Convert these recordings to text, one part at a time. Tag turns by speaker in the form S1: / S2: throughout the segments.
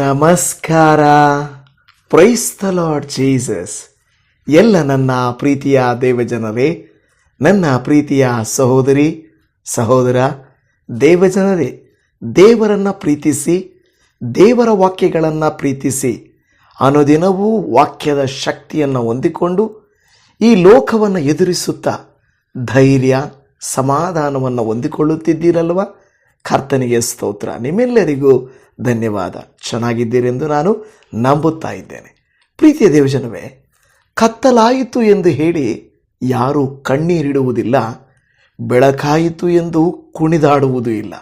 S1: ನಮಸ್ಕಾರ. Praise the lord Jesus ಎಲ್ಲ ನನ್ನ ಪ್ರೀತಿಯ ದೇವಜನರೇ, ನನ್ನ ಪ್ರೀತಿಯ ಸಹೋದರಿ, ಸಹೋದರ, ದೇವಜನರೇ, ದೇವರನ್ನು ಪ್ರೀತಿಸಿ, ದೇವರ ವಾಕ್ಯಗಳನ್ನು ಪ್ರೀತಿಸಿ, ಅನುದಿನವೂ ವಾಕ್ಯದ ಶಕ್ತಿಯನ್ನು ಹೊಂದಿಕೊಂಡು ಈ ಲೋಕವನ್ನು ಎದುರಿಸುತ್ತಾ ಧೈರ್ಯ, ಸಮಾಧಾನವನ್ನು ಹೊಂದಿಕೊಳ್ಳುತ್ತಿದ್ದೀರಲ್ವ? ಕರ್ತನಿಗೆ ಸ್ತೋತ್ರ. ನಿಮ್ಮೆಲ್ಲರಿಗೂ ಧನ್ಯವಾದ. ಚೆನ್ನಾಗಿದ್ದೀರೆಂದು ನಾನು ನಂಬುತ್ತಾ ಇದ್ದೇನೆ. ಪ್ರೀತಿಯ ದೇವಜನವೇ, ಕತ್ತಲಾಯಿತು ಎಂದು ಹೇಳಿ ಯಾರೂ ಕಣ್ಣೀರಿಡುವುದಿಲ್ಲ, ಬೆಳಕಾಯಿತು ಎಂದು ಕುಣಿದಾಡುವುದೂ ಇಲ್ಲ.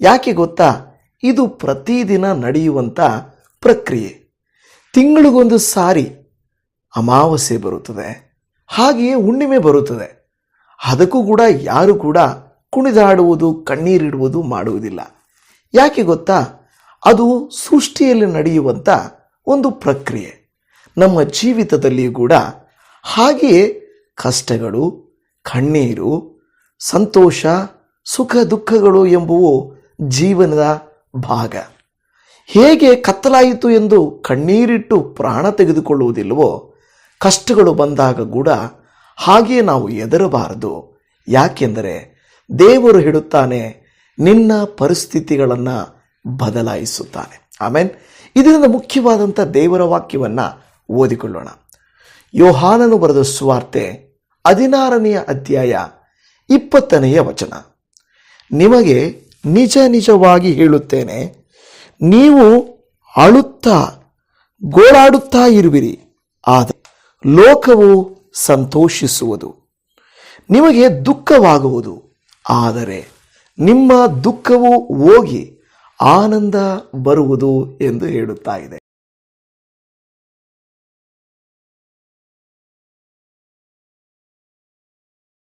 S1: ಯಾಕೆ ಗೊತ್ತಾ? ಇದು ಪ್ರತಿದಿನ ನಡೆಯುವಂಥ ಪ್ರಕ್ರಿಯೆ. ತಿಂಗಳಿಗೊಂದು ಸಾರಿ ಅಮಾವಾಸ್ಯೆ ಬರುತ್ತದೆ, ಹಾಗೆಯೇ ಹುಣ್ಣಿಮೆ ಬರುತ್ತದೆ. ಅದಕ್ಕೂ ಕೂಡ ಯಾರು ಕೂಡ ಕುಣಿದಾಡುವುದು, ಕಣ್ಣೀರಿಡುವುದು ಮಾಡುವುದಿಲ್ಲ. ಯಾಕೆ ಗೊತ್ತಾ? ಅದು ಸೃಷ್ಟಿಯಲ್ಲಿ ನಡೆಯುವಂಥ ಒಂದು ಪ್ರಕ್ರಿಯೆ. ನಮ್ಮ ಜೀವಿತದಲ್ಲಿಯೂ ಕೂಡ ಹಾಗೆಯೇ ಕಷ್ಟಗಳು, ಕಣ್ಣೀರು, ಸಂತೋಷ, ಸುಖ, ದುಃಖಗಳು ಎಂಬುವು ಜೀವನದ ಭಾಗ. ಹೇಗೆ ಕತ್ತಲಾಯಿತು ಎಂದು ಕಣ್ಣೀರಿಟ್ಟು ಪ್ರಾಣ ತೆಗೆದುಕೊಳ್ಳುವುದಿಲ್ಲವೋ, ಕಷ್ಟಗಳು ಬಂದಾಗ ಕೂಡ ಹಾಗೆಯೇ ನಾವು ಎದರಬಾರದು ಯಾಕೆಂದರೆ ದೇವರು ಹಿಡುತ್ತಾನೆ ನಿನ್ನ ಪರಿಸ್ಥಿತಿಗಳನ್ನು ಬದಲಾಯಿಸುತ್ತಾನೆ. ಆಮೇನ್. ಇದರಿಂದ ಮುಖ್ಯವಾದಂಥ ದೇವರ ವಾಕ್ಯವನ್ನು ಓದಿಕೊಳ್ಳೋಣ. ಯೋಹಾನನು ಬರೆದ ಸುವಾರ್ತೆ ಹದಿನಾರನೆಯ ಅಧ್ಯಾಯ ಇಪ್ಪತ್ತನೆಯ ವಚನ. ನಿಮಗೆ ನಿಜ ನಿಜವಾಗಿ ಹೇಳುತ್ತೇನೆ, ನೀವು ಅಳುತ್ತಾ ಗೋಳಾಡುತ್ತಾ ಇರುವಿರಿ, ಆದರೆ ಲೋಕವು ಸಂತೋಷಿಸುವುದು, ನಿಮಗೆ ದುಃಖವಾಗುವುದು ಆದರೆ ನಿಮ್ಮ ದುಃಖವು ಹೋಗಿ ಆನಂದ ಬರುವುದು ಎಂದು ಹೇಳುತ್ತಾ ಇದೆ.